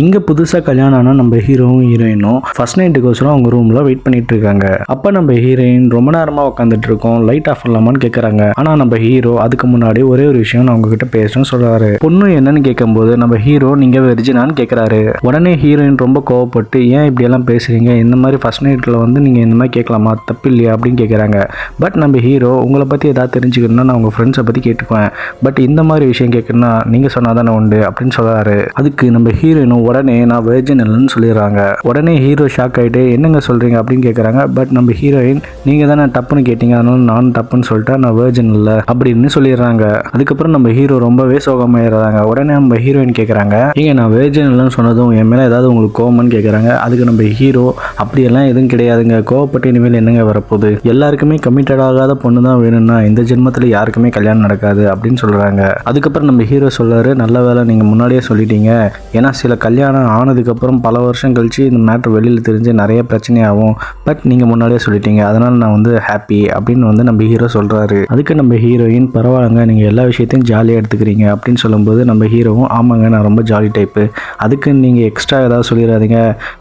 இங்கே புதுசாக கல்யாணம் ஆனால் நம்ம ஹீரோவும் ஹீரோயினும் ஃபர்ஸ்ட் நைட்டுக்கோசரம் அவங்க ரூமில் வெயிட் பண்ணிட்டு இருக்காங்க. அப்போ நம்ம ஹீரோயின் ரொம்ப நேரமாக உட்காந்துட்டு இருக்கோம். லைட் ஆஃப் பண்ணலாமான்னு கேட்குறாங்க ஆனால் நம்ம ஹீரோ அதுக்கு முன்னாடி ஒரே ஒரு விஷயம் நான் உங்ககிட்ட பேசணும்னு சொல்கிறாரு பொண்ணு என்னன்னு கேட்கும்போது நம்ம ஹீரோ நீங்கள் வெர்ஜினான்னு கேட்குறாரு உடனே ஹீரோயின் ரொம்ப கோவப்பட்டு ஏன் இப்படியெல்லாம் பேசுகிறீங்க இந்த மாதிரி ஃபர்ஸ்ட் நைட்டில் வந்து நீங்கள் இந்த மாதிரி கேட்கலாமா தப்பு இல்லையா? அப்படின்னு கேட்குறாங்க பட் நம்ம ஹீரோ உங்களை பற்றி ஏதாவது தெரிஞ்சுக்கணும்னா நான் உங்கள் ஃப்ரெண்ட்ஸை பற்றி கேட்டுக்குவேன். பட் இந்த மாதிரி விஷயம் கேட்கணும்னா நீங்கள் சொன்னால் தானே உண்டு அப்படின்னு சொல்கிறாரு அதுக்கு நம்ம ஹீரோயினும் உடனே நான் வெர்ஜின் இல்லைன்னு சொல்லிடுறாங்க. உடனே ஹீரோ ஷாக் ஆகிட்டு என்னங்க சொல்கிறீங்க அப்படின்னு கேட்குறாங்க பட் நம்ம ஹீரோயின் நீங்கள் தானே டப்புன்னு கேட்டீங்க. அதனால நான் தப்புன்னு சொல்லிட்டா நான் வெர்ஜின் இல்லை. அப்படின்னு சொல்லிடுறாங்க. அதுக்கப்புறம் நம்ம ஹீரோ ரொம்பவே சோகமாயிடுறாங்க. உடனே நம்ம ஹீரோயின் கேட்குறாங்க நீங்கள் நான் வெர்ஜின் இல்லைன்னு சொன்னதும் என் மேலே ஏதாவது உங்களுக்கு கோமன்னு கேட்குறாங்க அதுக்கு நம்ம ஹீரோ அப்படியெல்லாம் எதுவும் கிடையாதுங்க. கோவப்பட்டு இனிமேல் என்னங்க வரப்போகுது? எல்லாருக்குமே கமிட்டட் ஆகாத பொண்ணு தான் வேணும்னா இந்த ஜென்மத்தில் யாருக்குமே கல்யாணம் நடக்காது. அப்படின்னு சொல்கிறாங்க அதுக்கப்புறம் நம்ம ஹீரோ சொல்கிறாரு நல்ல வேலை நீங்கள் முன்னாடியே சொல்லிட்டீங்க. ஏன்னா சில கல்யாணம் ஆனதுக்கப்புறம் பல வருஷம் கழிச்சு இந்த மேட்ரு வெளியில் தெரிஞ்சு நிறைய பிரச்சனையாகும். பட் நீங்கள் முன்னாடியே சொல்லிட்டீங்க. அதனால் நான் வந்து ஹாப்பி அப்படின்னு வந்து நம்ம ஹீரோ சொல்கிறாரு அதுக்கு நம்ம ஹீரோயின் பரவாயில்லைங்க. நீங்கள் எல்லா விஷயத்தையும் ஜாலியாக எடுத்துக்கிறீங்க அப்படின்னு சொல்லும்போது நம்ம ஹீரோவும் ஆமாங்க நான் ரொம்ப ஜாலி டைப்பு அதுக்கு நீங்கள் எக்ஸ்ட்ரா ஏதாவது சொல்லிடாதீங்க.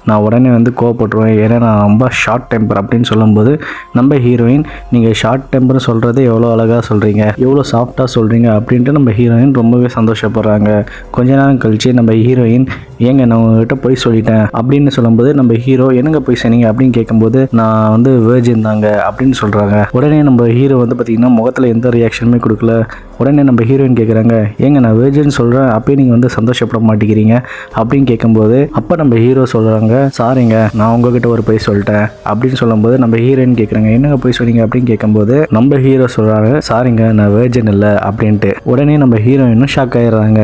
நான் உடனே வந்து கோவப்பட்டுருவேன் ஏன்னா நான் ரொம்ப ஷார்ட் டெம்பர் அப்படின்னு சொல்லும்போது நம்ம ஹீரோயின் நீங்கள் ஷார்ட் டெம்பர் சொல்கிறதே எவ்வளோ அழகாக சொல்கிறீங்க எவ்வளோ சாஃப்டாக சொல்கிறீங்க அப்படின்ட்டு நம்ம ஹீரோயின் ரொம்பவே சந்தோஷப்படுறாங்க. கொஞ்ச நேரம் கழிச்சு நம்ம ஹீரோயின் ஏங்க நான் உங்ககிட்ட போய் சொல்லிட்டேன். அப்படின்னு சொல்லும்போது நம்ம ஹீரோ என்னங்க போய் சொன்னீங்க அப்படின்னு கேட்கும்போது நான் வந்து வேர்ஜின் தாங்க அப்படின்னு சொல்கிறாங்க உடனே நம்ம ஹீரோ வந்து பார்த்திங்கன்னா முகத்தில் எந்த ரியாக்ஷனுமே கொடுக்கல. உடனே நம்ம ஹீரோயின் கேட்குறாங்க ஏங்க நான் வேர்ஜின் சொல்கிறேன் அப்பயே நீங்கள் வந்து சந்தோஷப்பட மாட்டேங்கிறீங்க. அப்படின்னு கேட்கும்போது அப்போ நம்ம ஹீரோ சொல்கிறாங்க சாரிங்க நான் உங்ககிட்ட ஒரு போய் சொல்லிட்டேன். அப்படின்னு சொல்லும்போது நம்ம ஹீரோயின் கேட்குறாங்க என்னங்க போய் சொன்னீங்க? அப்படின்னு கேட்கும்போது நம்ம ஹீரோ சொல்கிறாங்க சாரிங்க நான் வேர்ஜின் இல்லை. அப்படின்ட்டு. உடனே நம்ம ஹீரோயினும் ஷாக் ஆயிடுறாங்க.